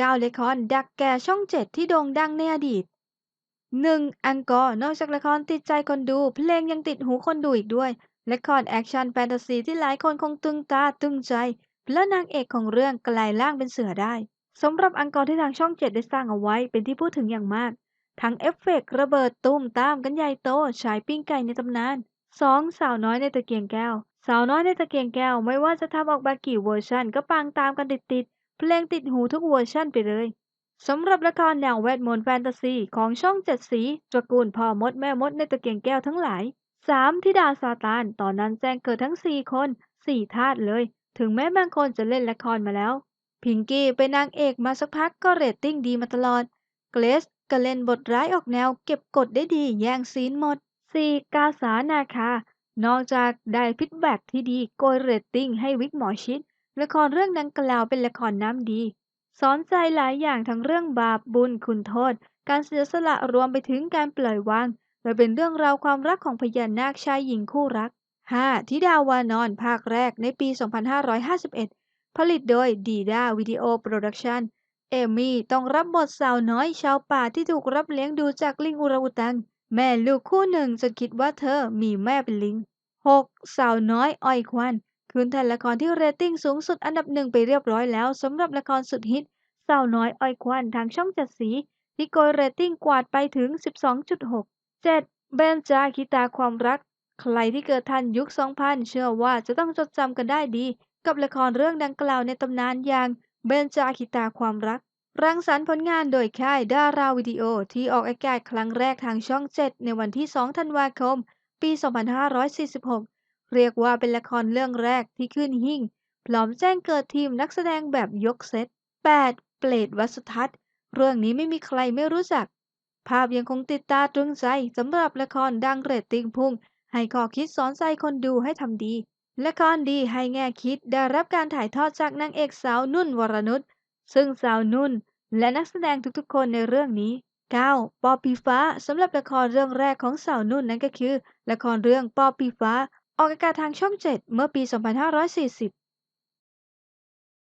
9ละครดักแก่ช่อง7ที่โด่งดังในอดีต 1. อังกอร์นอกจากละครติดใจคนดู เพลงยังติดหูคนดูอีกด้วยละครแอคชั่นแฟนตาซีที่หลายคนคงตึงตาตึงใจ และนางเอกของเรื่องกลายร่างเป็นเสือได้สำหรับอังกอร์ที่ทางช่อง7ได้สร้างเอาไว้เป็นที่พูดถึงอย่างมาก ทั้งเอฟเฟกต์ระเบิดตูมตามกันใหญ่โตฉายปิ้งไก่ในตำนาน 2. สาวน้อยในตะเกียงแก้ว สาวน้อยในตะเกียงแก้วไม่ว่าจะทำออกมากี่เวอร์ชันก็ปังตามกันติดๆ เพลงติดหูทุกเวอร์ชันไปเลยสำหรับละครแนวเวทมนต์แฟนตาซีของช่องเจ็ดสีตระกูลพ่อมดแม่มดในตะเกียงแก้วทั้งหลาย 3. ธิดาซาตาน ตอนนั้นแจ้งเกิดทั้ง 4 คน4ธาตุเลย ถึงแม้บางคนจะเล่นละครมาแล้ว พิงกี้เป็นนางเอกมาสักพักก็เรตติ้งดีมาตลอด เกรซก็เล่นบทร้ายออกแนวเก็บกดได้ดีแย่งซีนหมด 4. กาสานาคา นอกจากได้ฟีดแบ็กที่ดีโกยเรตติ้งให้วิกหมอชิด ละครเรื่องดังกล่าวเป็นละครน้ำดี สอนใจหลายอย่างทั้งเรื่องบาปบุญคุณโทษ การเสียสละรวมไปถึงการปล่อยวางและเป็นเรื่องราวความรักของพญานาคชายหญิงคู่รัก 5. ทิดาวานอนภาคแรกในปี 2551 ผลิตโดยดีดาวิดีโอโปรดักชันเอมี่ต้องรับบทสาวน้อยชาวป่าที่ถูกรับเลี้ยงดูจากลิงอุราอุตัง แม่ลูกคู่หนึ่งจนคิดว่าเธอมีแม่เป็นลิง 6. สาวน้อยอ้อยควัน คืนแทนละครที่เรตติ้งสูงสุดอันดับหนึ่งไปเรียบร้อยแล้วสำหรับละครสุดฮิตสาวน้อยอ้อยควันทางช่องจัดสีที่โกยเรตติ้งกวาดไปถึง 12.6 7. เบนจาคิตาความรัก ใครที่เกิดทันยุค 2000 เชื่อว่าจะต้องจดจำกันได้ดี กับละครเรื่องดังกล่าวในตำนานอย่างเบนจาคิตาความรัก รังสรรค์ผลงานโดยค่ายดาราวิดีโอที่ออกอากาศครั้งแรกทางช่อง 7 ในวันที่ 2 ธันวาคม ปี 2546 เรียกว่าเป็นละครเรื่องแรกที่ขึ้นหิ่ง พร้อมแจ้งเกิดทีมนักแสดงแบบยกเซต 8. เปรตวัสทัศน์ เรื่องนี้ไม่มีใครไม่รู้จัก ภาพยังคงติดตาตรึงใจสำหรับละครดังเรตติ้งพุ่ง ให้ข้อคิดสอนใจคนดูให้ทำดี ละครดีให้แง่คิดได้รับการถ่ายทอดจากนางเอกสาวนุ่นวรนุชซึ่งสาวนุ่น และนักแสดงทุกๆ คนในเรื่องนี้ 9. ปอปีฟ้าสำหรับละครเรื่องแรกของสาวนุ่นนั่นก็คือ ละครเรื่องปอปีฟ้า ออกอากาศทางช่อง 7 เมื่อปี 2540